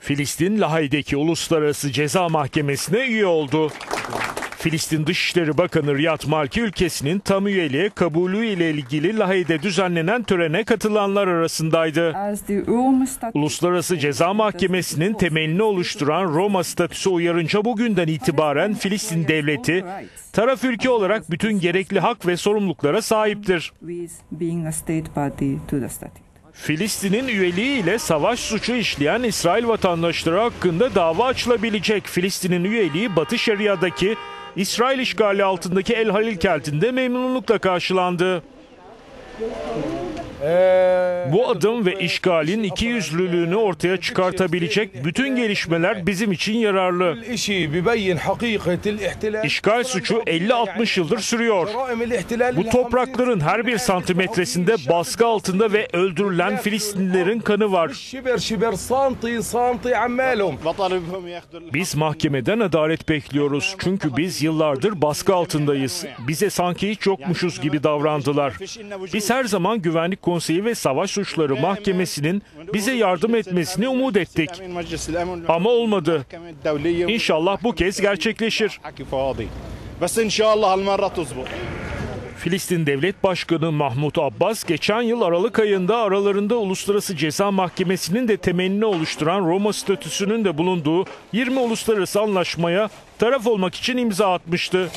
Filistin Lahey'deki Uluslararası Ceza Mahkemesi'ne üye oldu. Filistin Dışişleri Bakanı Riyad Malki ülkesinin tam üyeliğe kabulü ile ilgili Lahey'de düzenlenen törene katılanlar arasındaydı. Uluslararası Ceza Mahkemesi'nin temelini oluşturan Roma statüsü uyarınca bugünden itibaren Filistin devleti taraf ülke olarak bütün gerekli hak ve sorumluluklara sahiptir. Filistin'in üyeliği ile savaş suçu işleyen İsrail vatandaşları hakkında dava açılabilecek. Filistin'in üyeliği Batı Şeria'daki İsrail işgali altındaki El Halil kentinde memnunlukla karşılandı. Bu adım ve işgalin iki yüzlülüğünü ortaya çıkartabilecek bütün gelişmeler bizim için yararlı. İşgal suçu 50-60 yıldır sürüyor. Bu toprakların her bir santimetresinde baskı altında ve öldürülen Filistinlilerin kanı var. Biz mahkemeden adalet bekliyoruz. Çünkü biz yıllardır baskı altındayız. Bize sanki hiç yokmuşuz gibi davrandılar. Biz her zaman Güvenlik Konseyi ve Savaş Suçları Mahkemesi'nin bize yardım etmesini umut ettik. Ama olmadı. İnşallah bu kez gerçekleşir. Filistin Devlet Başkanı Mahmut Abbas geçen yıl Aralık ayında aralarında Uluslararası Ceza Mahkemesi'nin de temelini oluşturan Roma statüsünün de bulunduğu 20 uluslararası anlaşmaya taraf olmak için imza atmıştı.